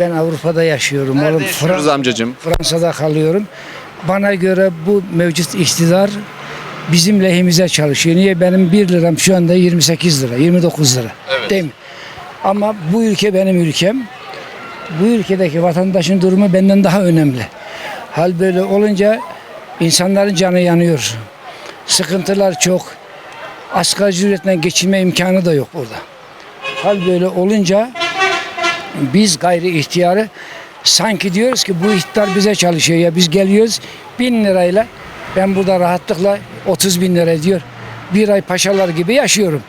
Ben Avrupa'da yaşıyorum. Nerede oğlum. yaşıyoruz Fra- amcacığım? Fransa'da kalıyorum. Bana göre bu mevcut iktidar bizim lehimize çalışıyor. Niye? Benim 1 liram şu anda 28 lira, 29 lira. Evet. Değil mi? Ama bu ülke benim ülkem. Bu ülkedeki vatandaşın durumu benden daha önemli. Hal böyle olunca insanların canı yanıyor. Sıkıntılar çok. Asgari ücretle geçinme imkanı da yok burada. Hal böyle olunca biz gayri ihtiyarı sanki diyoruz ki bu iktidar bize çalışıyor ya biz geliyoruz bin lirayla ben burada rahatlıkla 30 bin lira diyor bir ay paşalar gibi yaşıyorum.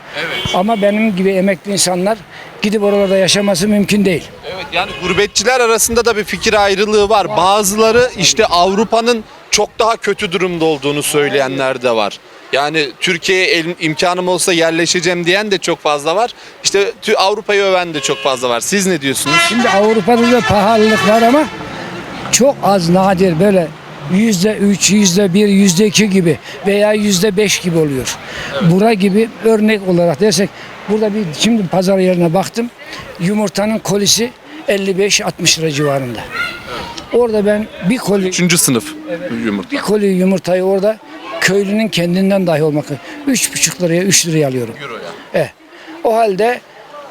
Ama benim gibi emekli insanlar gidip oralarda yaşaması mümkün değil. Evet yani gurbetçiler arasında da bir fikir ayrılığı var. Bazıları işte Avrupa'nın çok daha kötü durumda olduğunu söyleyenler de var. Yani Türkiye'ye imkanım olsa yerleşeceğim diyen de çok fazla var. İşte Avrupa'yı öven de çok fazla var. Siz ne diyorsunuz? Şimdi Avrupa'da da pahalılık var ama çok az nadir böyle yüzde üç, yüzde bir, yüzde iki gibi veya yüzde beş gibi oluyor. Bura gibi örnek olarak dersek burada bir şimdi pazar yerine baktım yumurtanın kolisi 55-60 lira civarında. Orada ben bir koli Üçüncü sınıf yumurta. bir koli yumurtayı orada köylünün kendinden dahi olmak üç buçuk liraya üç liraya alıyorum. Euro ya. E, o halde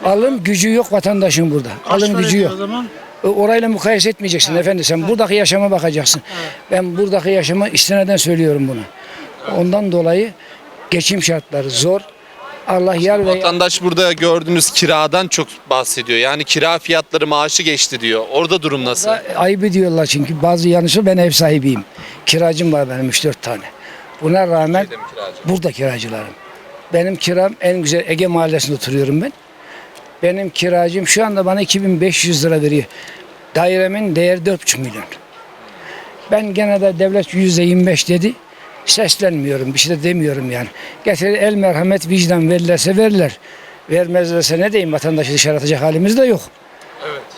alım gücü yok vatandaşın burada. alım gücü yok. O zaman Orayla mukayese etmeyeceksin efendi sen buradaki yaşama bakacaksın. Ben buradaki yaşamı istineden söylüyorum bunu. Ondan dolayı geçim şartları zor. Allah yar ve Vatandaş burada gördüğünüz kiradan çok bahsediyor. Yani kira fiyatları maaşı geçti diyor. Orada durum nasıl? ayıp diyorlar çünkü bazı yanlışı ben ev sahibiyim. Kiracım var benim 3-4 tane. Buna rağmen Şeyde mi kiracı? burada kiracılarım. Benim kiram en güzel Ege Mahallesi'nde oturuyorum ben. Benim kiracım şu anda bana 2500 lira veriyor. Dairemin değeri 4,5 milyon. Ben gene de devlet %25 dedi. Seslenmiyorum, bir şey de demiyorum yani. Getirir el merhamet, vicdan verirlerse verirler. Vermezlerse ne diyeyim vatandaşı dışarı atacak halimiz de yok.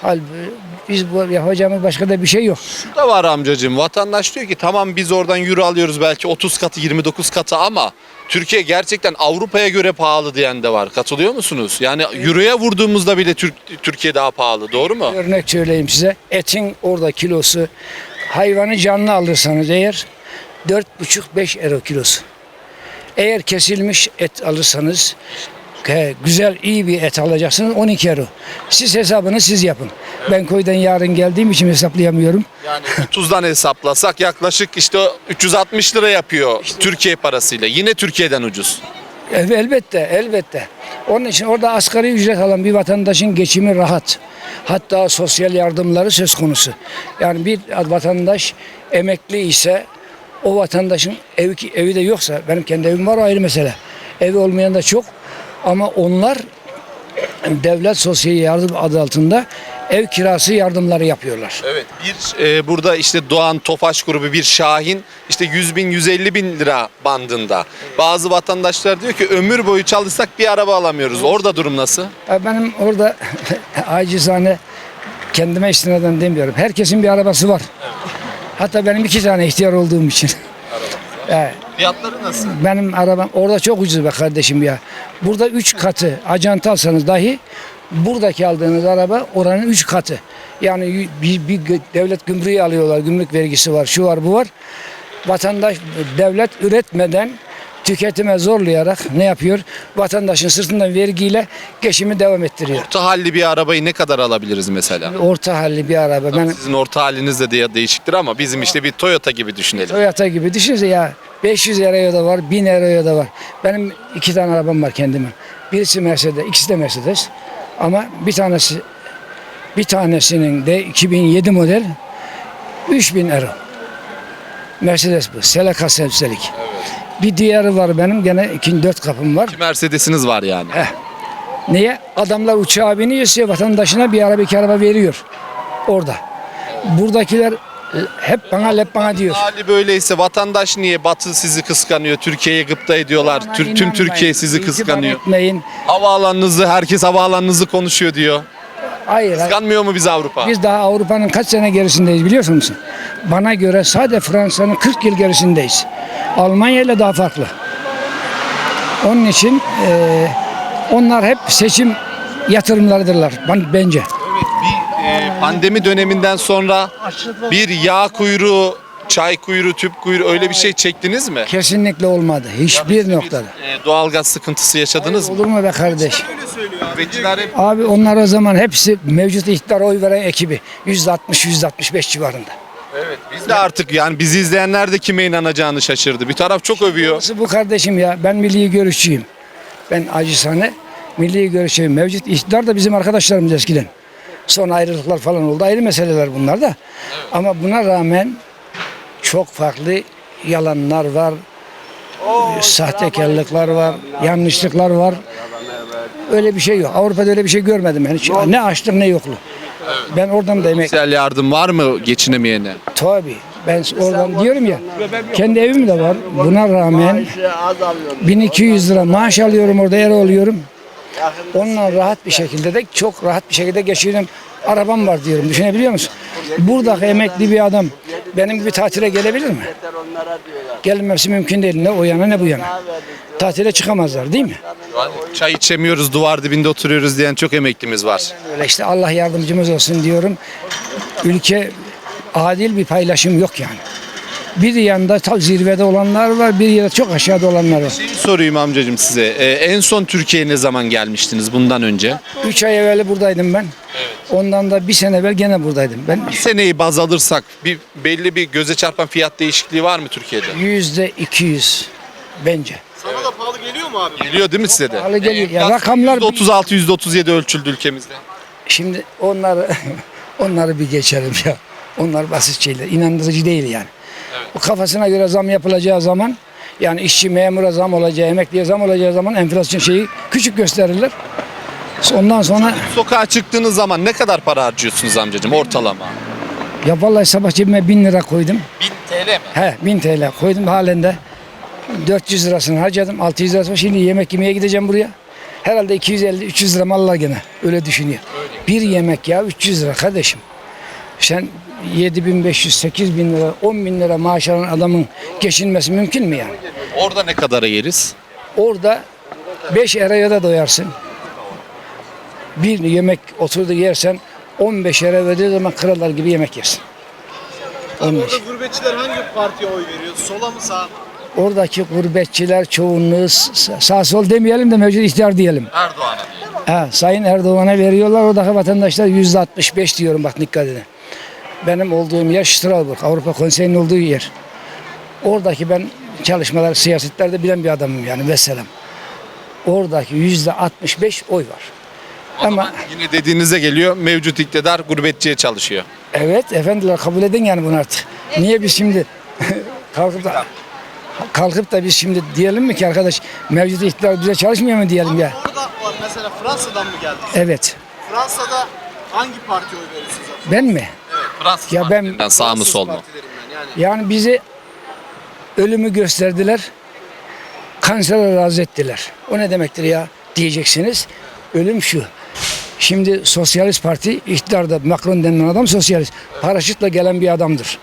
Evet. Hal, biz bu yapacağımız başka da bir şey yok. Şu da var amcacığım. Vatandaş diyor ki tamam biz oradan euro alıyoruz belki 30 katı 29 katı ama Türkiye gerçekten Avrupa'ya göre pahalı diyen de var. Katılıyor musunuz? Yani euroya vurduğumuzda bile Türk, Türkiye daha pahalı. Doğru mu? Örnek söyleyeyim size. Etin orada kilosu hayvanı canlı alırsanız eğer 4,5-5 euro kilosu. Eğer kesilmiş et alırsanız güzel iyi bir et alacaksınız 12 euro. Siz hesabını siz yapın. Ben koydan yarın geldiğim için hesaplayamıyorum. Yani 30'dan hesaplasak yaklaşık işte 360 lira yapıyor Türkiye parasıyla. Yine Türkiye'den ucuz. Evet, elbette, elbette. Onun için orada asgari ücret alan bir vatandaşın geçimi rahat. Hatta sosyal yardımları söz konusu. Yani bir vatandaş emekli ise o vatandaşın evi, evi de yoksa, benim kendi evim var o ayrı mesele. Evi olmayan da çok ama onlar devlet sosyal yardım adı altında ev kirası yardımları yapıyorlar. Evet. Bir e, burada işte Doğan Tofaş grubu bir Şahin işte 100 bin 150 bin lira bandında. Bazı vatandaşlar diyor ki ömür boyu çalışsak bir araba alamıyoruz. Orada durum nasıl? Ya benim orada acizane kendime istinaden demiyorum. Herkesin bir arabası var. Hatta benim iki tane ihtiyar olduğum için. Evet, Fiyatları nasıl? benim arabam orada çok ucuz be kardeşim ya. Burada üç katı acanta alsanız dahi buradaki aldığınız araba oranın üç katı. Yani bir, bir devlet gümrüğü alıyorlar. Gümrük vergisi var, şu var, bu var. Vatandaş devlet üretmeden tüketime zorlayarak ne yapıyor? Vatandaşın sırtından vergiyle geçimi devam ettiriyor. Orta halli bir arabayı ne kadar alabiliriz mesela? Orta halli bir araba. Ben Sizin orta haliniz de diye değişiktir ama bizim işte bir Toyota gibi düşünelim. Toyota gibi düşünsene ya 500 euroya da var, 1000 euroya da var. Benim iki tane arabam var kendime. Birisi Mercedes, ikisi de Mercedes. Ama bir tanesi bir tanesinin de 2007 model 3000 euro. Mercedes bu. Seleka üstelik. Bir diğeri var benim gene ikinci dört kapım var. Bir Mercedes'iniz var yani. Niye? Adamlar uçağa biniyor, vatandaşına bir araba iki araba veriyor. Orada. Buradakiler e, hep bana hep bana diyor. Hali böyleyse vatandaş niye Batı sizi kıskanıyor, Türkiye'ye gıpta ediyorlar, Bana Tür- tüm inanmayın, Türkiye sizi itibar kıskanıyor. Etmeyin. Havaalanınızı, herkes havaalanınızı konuşuyor diyor. Hayır, hayır. Kıskanmıyor mu biz Avrupa? Biz daha Avrupa'nın kaç sene gerisindeyiz biliyor musun? Bana göre sadece Fransa'nın 40 yıl gerisindeyiz. Almanya ile daha farklı. Onun için eee, onlar hep seçim yatırımlarıdırlar ben- bence. Evet, bir e, Pandemi döneminden sonra bir yağ kuyruğu, çay kuyruğu, tüp kuyruğu öyle bir şey çektiniz mi? Kesinlikle olmadı. Hiçbir noktada. E, doğalgaz sıkıntısı yaşadınız mı? Olur mu be kardeş? Hep Abi onlar o zaman hepsi mevcut iktidara oy veren ekibi. %60-%65 civarında. Evet, biz de artık yani bizi izleyenler de kime inanacağını şaşırdı. Bir taraf çok övüyor. Nasıl bu kardeşim ya? Ben milli görüşçüyüm. Ben acizane milli görüşçüyüm. Mevcut iktidar da bizim arkadaşlarımız eskiden. Sonra ayrılıklar falan oldu. Ayrı meseleler bunlar da. Ama buna rağmen çok farklı yalanlar var. Sahtekarlıklar var. Yanlışlıklar var. Öyle bir şey yok. Avrupa'da öyle bir şey görmedim ben hiç. Ne açlık ne yokluk. Ben oradan da emek Sosyal yardım var mı geçinemeyene? Tabii. Ben oradan diyorum ya kendi evim de var. Buna rağmen 1200 lira maaş alıyorum orada er oluyorum. Onunla rahat bir şekilde de çok rahat bir şekilde geçiriyorum. Arabam var diyorum. Düşünebiliyor musun? Buradaki emekli bir adam benim gibi tatile gelebilir mi? Gelmesi mümkün değil. Ne o yana ne bu yana. Tatile çıkamazlar değil mi? Çay içemiyoruz, duvar dibinde oturuyoruz diyen çok emeklimiz var. Öyle işte Allah yardımcımız olsun diyorum. Ülke adil bir paylaşım yok yani. Bir yanda ta zirvede olanlar var, bir yanda çok aşağıda olanlar var. Şeyi sorayım amcacığım size. Ee, en son Türkiye'ye ne zaman gelmiştiniz bundan önce? Üç ay evvel buradaydım ben. Ondan da bir sene evvel gene buradaydım. Ben Bir seneyi baz alırsak bir belli bir göze çarpan fiyat değişikliği var mı Türkiye'de? yüzde iki yüz bence. Sana da pahalı geliyor mu abi? Geliyor değil mi size de? Pahalı geliyor. Ya Enflasyon rakamlar- %36, %37 ölçüldü ülkemizde. Şimdi onları onları bir geçelim ya. Onlar basit şeyler. İnandırıcı değil yani. O kafasına göre zam yapılacağı zaman yani işçi memura zam olacağı, emekliye zam olacağı zaman enflasyon şeyi küçük gösterirler. Ondan sonra Sokağa çıktığınız zaman ne kadar para harcıyorsunuz amcacığım ortalama? ya vallahi sabah cebime bin lira koydum. 1000 TL mi? He 1000 TL koydum halinde 400 lirasını harcadım 600 lirası var. şimdi yemek yemeye gideceğim buraya. Herhalde 250-300 lira mallar gene öyle düşünüyor. Bir yemek ya 300 lira kardeşim. Sen 7500, 8000 lira, 10 bin lira maaş alan adamın geçinmesi mümkün mü yani? Orada ne kadara yeriz? Orada 5 eraya da doyarsın. Bir yemek oturdu yersen 15 era ödediği zaman krallar gibi yemek yersin. Abi 15. orada gurbetçiler hangi partiye oy veriyor? Sola mı sağa mı? Oradaki gurbetçiler çoğunluğu sağ sol demeyelim de mevcut ihtiyar diyelim. Erdoğan'a diyelim. Ha, Sayın Erdoğan'a veriyorlar. Oradaki vatandaşlar yüzde 65 diyorum bak dikkat edin. Benim olduğum yer Strasbourg, Avrupa Konseyi'nin olduğu yer. Oradaki ben çalışmalar, siyasetlerde bilen bir adamım yani vesselam. Oradaki yüzde 65 oy var. Ama Yine dediğinize geliyor mevcut iktidar gurbetçiye çalışıyor. evet efendiler kabul edin yani bunu artık. Niye biz şimdi kalkıp da kalkıp da biz şimdi diyelim mi ki arkadaş mevcut iktidar bize çalışmıyor mu diyelim ya. Orada var mesela Fransa'dan mı geldiniz? Evet. Fransa'da hangi partiye oy verirsiniz? Ben mi? Fransız Ya ben- partilerinden sağ mı sol mu? partilerinden yani. Yani bizi ölümü gösterdiler. Kansere razı ettiler. O ne demektir ya diyeceksiniz. Ölüm şu. Şimdi Sosyalist Parti iktidarda Macron denilen adam sosyalist. Paraşütle gelen bir adamdır.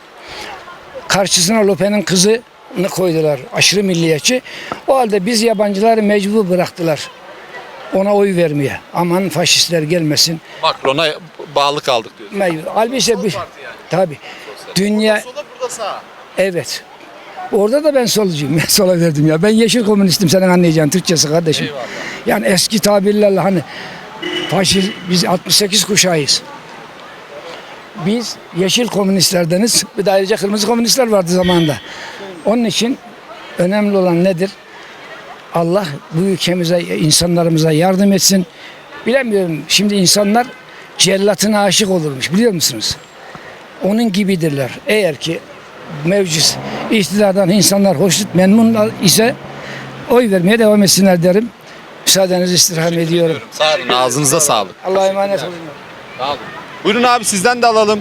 Karşısına Le Pen'in kızını koydular. Aşırı milliyetçi. O halde biz yabancıları mecbur bıraktılar. Ona oy vermeye. Aman faşistler gelmesin. Macron'a bağlı kaldık diyor. Mecbur. Halbuki bir, tabii. Dünya Sola burada sağ. Evet. Orada da ben solcuyum. Ben sola verdim ya. Ben yeşil komünistim senin anlayacağın Türkçesi kardeşim. Yani eski tabirlerle hani faşist biz 68 kuşağıyız. Biz yeşil komünistlerdeniz. Bir de ayrıca kırmızı komünistler vardı zamanında. Onun için önemli olan nedir? Allah bu ülkemize, insanlarımıza yardım etsin. Bilemiyorum. Şimdi insanlar cellatına aşık olurmuş biliyor musunuz? onun gibidirler. Eğer ki mevcut iktidardan insanlar hoşnut memnun ise oy vermeye devam etsinler derim. Müsaadenizi istirham ediyorum. Sağ olun. Ağzınıza sağlık. Allah'a emanet olun. Buyurun abi sizden de alalım.